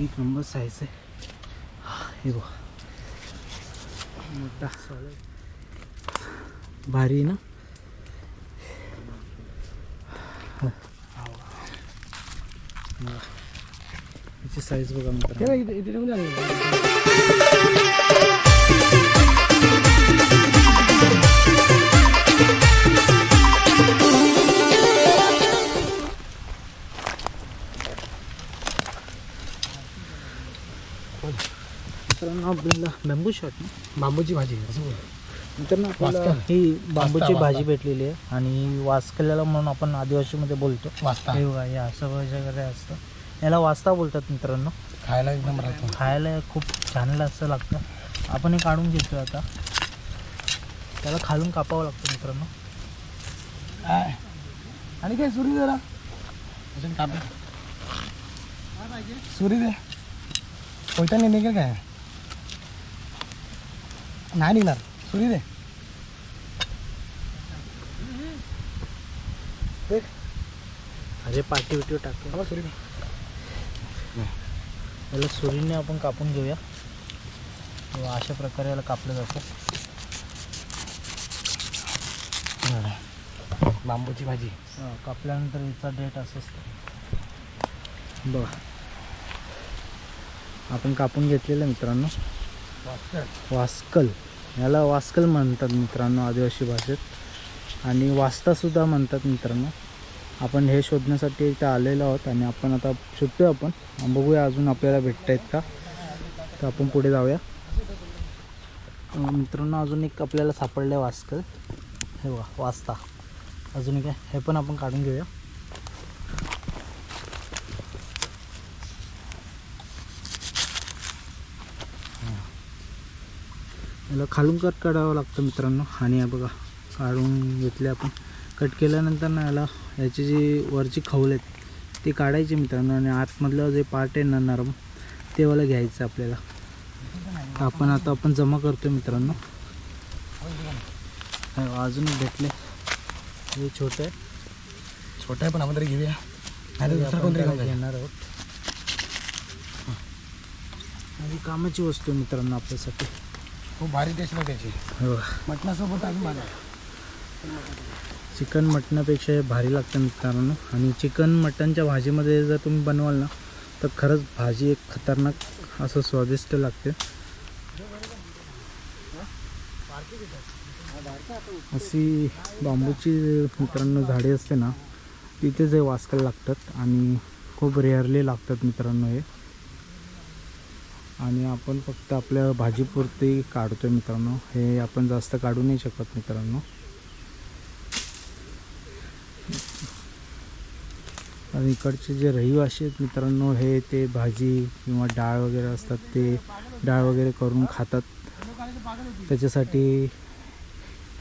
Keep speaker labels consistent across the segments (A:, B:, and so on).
A: एक number size आहे. हे बघ. मोठा. भारी ना? याची साईज बघा मित्रांनो. बॅम्बू शॉट ना
B: बांबूची भाजी असं
A: आपल्याला. ही बांबूची
B: वास्ता,
A: भाजी भेटलेली आहे. आणि वास्कल्याला म्हणून आपण आदिवासीमध्ये बोलतो. हे बघा हे असं वगैरे असतं. याला वास्ता बोलतात मित्रांनो.
B: खायला एकदम राहतो.
A: खायला खूप छान असं लागतं. आपण हे काढून घेतो आता. त्याला खालून कापावं लागतं मित्रांनो.
B: काय? आणि काय सुरी जरा. अजून कापे. सुरी दे. कोयता नाही निघेल काय? नाही निघणार. सुरी दे.
A: अरे पाठी बिटी टाकतो
B: सुरी
A: याला सुरीने आपण कापून घेऊया. अशा प्रकारे याला कापलं जातं.
B: बांबूची भाजी.
A: कापल्यानंतर याचा डेट असं असतं. बघा. आपण कापून घेतलेलं मित्रांनो. वास्कल. याला वास्कल म्हणतात मित्रांनो आदिवासी भाषेत. आणि वास्तासुद्धा म्हणतात मित्रांनो. आपण हे शोधण्यासाठी इथं आलेलो आहोत आणि आपण आता शोधतोय आपण. बघूया अजून आपल्याला भेटत आहेत का. तर आपण पुढे जाऊया. मित्रांनो अजून एक आपल्याला सापडलं आहे वास्कल. हे वा वास्ता. अजून एक हे पण आपण काढून घेऊया. याला खालून कट काढावं लागतं मित्रांनो. आणि हे बघा काढून घेतले आपण. कट केल्यानंतर ना याला याची जी वरची खवल आहेत ती काढायची मित्रांनो. आणि आतमधलं जे पार्ट आहे ना नरम ते वाला घ्यायचं आपल्याला. आपण आता आपण जमा करतो मित्रांनो. हे अजून भेटले हे छोटं आहे.
B: छोटा आहे पण आपण तरी घेऊया.
A: घेणार आहोत. आणि कामाची वस्तू आहे मित्रांनो आपल्यासाठी.
B: खूप भारी टेस्ट आहे त्याची.
A: हे.
B: मटणासोबत अजून भारी.
A: चिकन मटणापेक्षा हे भारी लागतं मित्रांनो. आणि चिकन मटणच्या भाजीमध्ये जर तुम्ही बनवाल ना तर खरंच भाजी एक खतरनाक असं स्वादिष्ट लागते. अशी बांबूची मित्रांनो झाडे असते ना तिथेच हे वास्कल लागतात आणि खूप रेअरली लागतात मित्रांनो हे. आणि आपण फक्त आपल्या भाजीपुरती काढतोय मित्रांनो. हे आपण जास्त काढू नाही शकत मित्रांनो. आणि इकडचे जे रहिवासी आहेत मित्रांनो हे ते भाजी किंवा डाळ वगैरे असतात ते डाळ वगैरे करून खातात. त्याच्यासाठी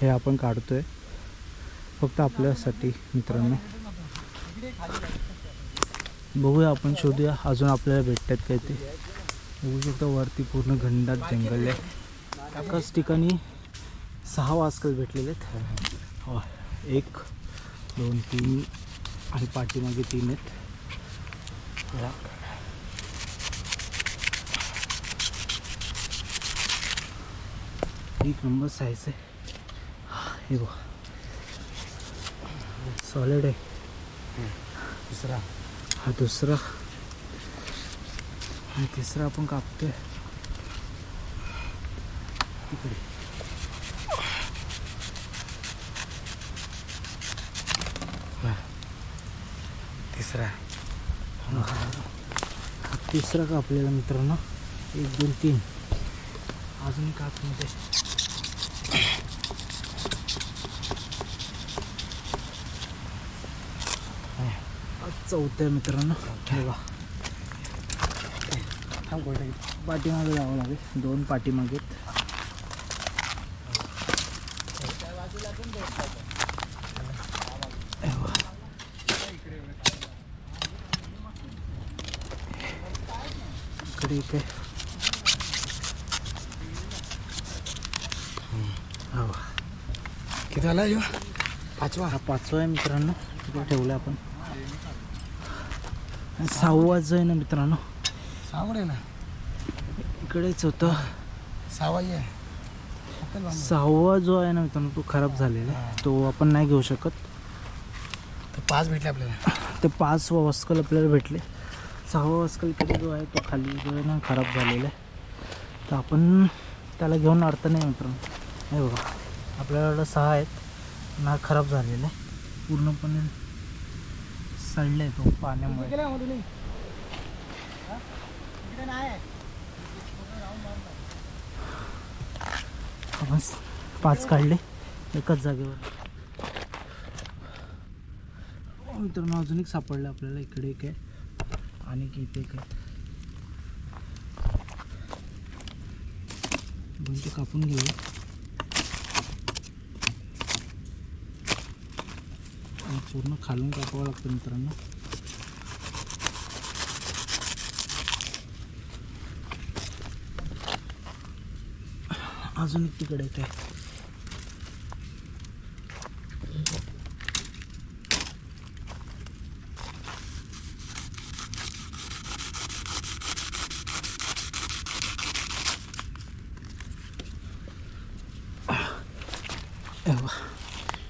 A: हे आपण काढतोय. फक्त आपल्यासाठी मित्रांनो. बघूया आपण शोधूया अजून आपल्याला भेटतात काय ते. बघू शकतो वरती पूर्ण घंडात जंगल आहे. एकाच ठिकाणी सहा वास्कल भेटलेले आहेत. एक दोन तीन आणि पाठीमागे तीन आहेत. एक नंबर साईज आहे. हे बघ. सॉलिड आहे.
B: दुसरा.
A: हा दुसरा. आणि तिसरा आपण कापतोय. तिकडे
B: तिसरा.
A: हा. तिसरा कापलेला मित्रांनो. एक दोन तीन. अजून कापमध्ये चौथ्या मित्रांनो. हे बघा.
B: थांब
A: पाठीमागे जावं लागेल. दोन पाठीमागे इकडे एक आहे.
B: किती आला ह्यो पाचवा?
A: हा पाचवा आहे मित्रांनो. तिकडे ठेवला आपण. सहावाच आहे ना मित्रांनो.
B: सावड आहे ना.
A: इकडेच होतं.
B: सावाई आहे.
A: सहावा जो आहे ना मित्रांनो तो खराब झालेला आहे. तो आपण नाही घेऊ शकत.
B: तर पाच भेटले आपल्याला.
A: ते पाच वस्कल आपल्याला भेटले. सहावा वस्कल इकडे जो आहे तो खाली जो आहे ना खराब झालेला आहे. तर आपण त्याला घेऊन अर्थ नाही मित्रांनो. हे बघा आपल्याकडं सहा आहेत. ना खराब झालेला आहे. पूर्णपणे सडला आहे तो पाण्यामुळे. आपण पाच काढले एकाच जागेवर. मित्रांनो अजून एक सापडलं आपल्याला. इकडे एक आहे आणि इथे एक आहे. दोन ते कापून घेऊ. पूर्ण खालून कापावं लागतं मित्रांनो. अजून एक तिकडे आहे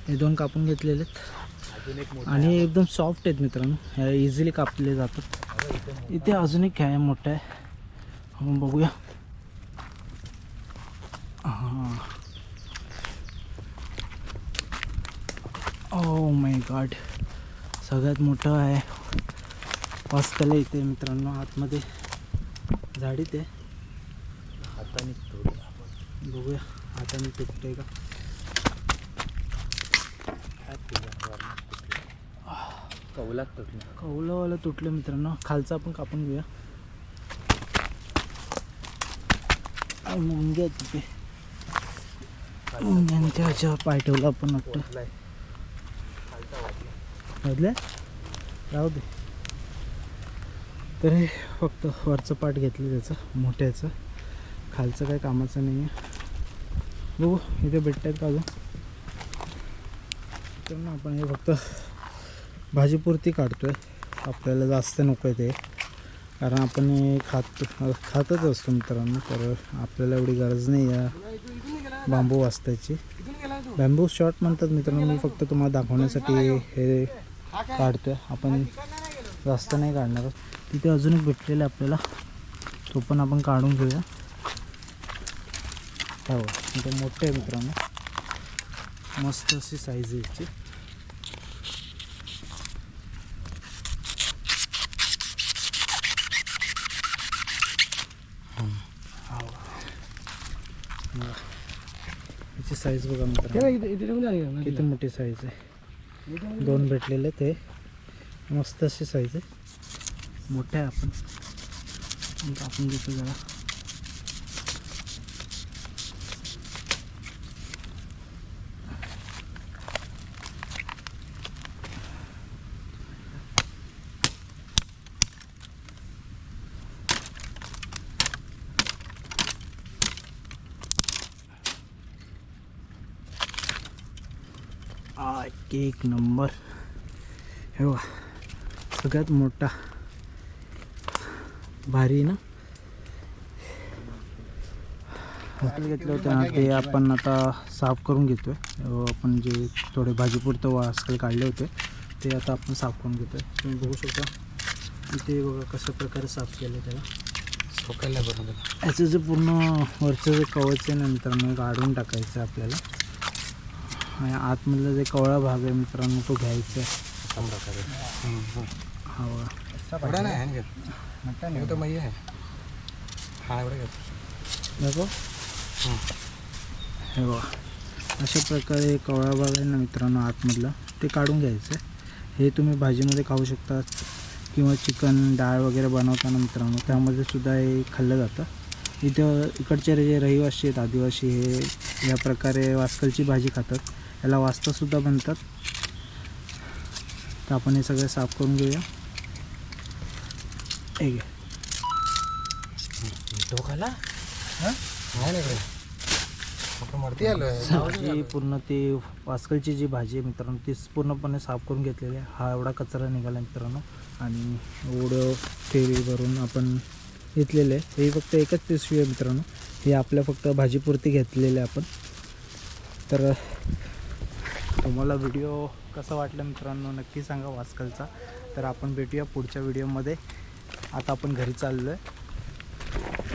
A: हे दोन कापून घेतलेले आहेत. आणि एकदम सॉफ्ट आहेत मित्रांनो. इझिली कापले जातात. इथे अजून एक आहे मोठा आहे. आपण बघूया. हां. ओ माय गॉड सगळ्यात मोठं आहे हॉस्टेल आहे इथे मित्रांनो आतमध्ये झाडीत आहे. हाताने बघूया हाताने तुटतंय का?
B: कौलात तुटलं.
A: कौलंवालं तुटलं मित्रांनो. खालचं आपण कापून घेऊया. मुंग्या तिथे? मुंग्यांच्या ह्याच्यावर पाय ठेवला आपण वाटतं वाजल्या राहू दे. तर हे फक्त वरचं पाठ घेतलं त्याचं मोठ्याचं. खालचं काही कामाचं नाही आहे. बघू इथे भेटत आहेत का अजून? तर ना आपण हे फक्त भाजीपुरती काढतोय. आपल्याला जास्त नको आहे ते. कारण आपण हे खात खातच असतो मित्रांनो तर आपल्याला एवढी गरज नाही आहे. बांबू वाचतायची. बॅम्बू शॉट म्हणतात मित्रांनो मी फक्त तुम्हाला दाखवण्यासाठी हे काढतोय. आपण जास्त नाही काढणार तिथे अजून एक भेटलेलं आहे आपल्याला. तो पण आपण काढून घेऊया. हो ते मोठे आहे मित्रांनो. मस्त अशी साईज आहे याची. याची साईज बघा मित्रांनो. किती मोठी साईज आहे? दोन भेटलेले ते. मस्त अशी साईज आहे. मोठ्या आहे आपण. पण कापून घेतो जरा. एक नंबर. हे बघा सगळ्यात मोठा. भारी ना? हॉटेल घेतलं होतं ना ते आपण आता साफ करून घेतोय. अं, आपण जे थोडे भाजीपुरतं वास्कल काढले होते ते आता आपण साफ करून घेतोय. तुम्ही बघू शकता. इथे बघा कशा प्रकारे साफ केलं त्याला.
B: सोकायला बरोबर
A: याचं जे पूर्ण वरचं जे कवच आहे ना मित्रांनो काढून टाकायचं आहे आपल्याला. आणि आतमधला जे कवळा भाग आहे मित्रांनो तो घ्यायचा आहे. हा बघा.
B: एवढा नाही आहे ना घेत हे तर मई आहे. हा एवढा घेतो
A: दाखव. हे. बघा. अशा प्रकारे कवळा भाग आहे ना मित्रांनो आतमधला. ते काढून घ्यायचं हे तुम्ही भाजीमध्ये खाऊ शकता किंवा चिकन डाळ वगैरे बनवताना मित्रांनो. त्यामध्ये सुद्धा हे खाल्लं जातं. इथं इकडचे जे रहिवासी आहेत आदिवासी हे या प्रकारे वास्कलची भाजी खातात. याला वास्तासुद्धा बनतात तर आपण हे सगळं साफ करून घेऊया. हे
B: डोकाला आहे
A: पूर्ण ती वास्कलची जी भाजी आहे मित्रांनो ती पूर्णपणे साफ करून घेतलेली आहे. हा एवढा कचरा निघाला मित्रांनो. आणि एवढं तेल भरून आपण घेतलेले आहे. ही फक्त एकच पिशवी आहे मित्रांनो. ही आपल्या फक्त भाजीपुरती घेतलेली आहे आपण. तर तुम्हाला व्हिडिओ कसा वाटला मित्रांनो नक्की सांगा वास्कलचा. तर आपण भेटूया पुढच्या व्हिडिओमध्ये आता आपण घरी चाललो आहे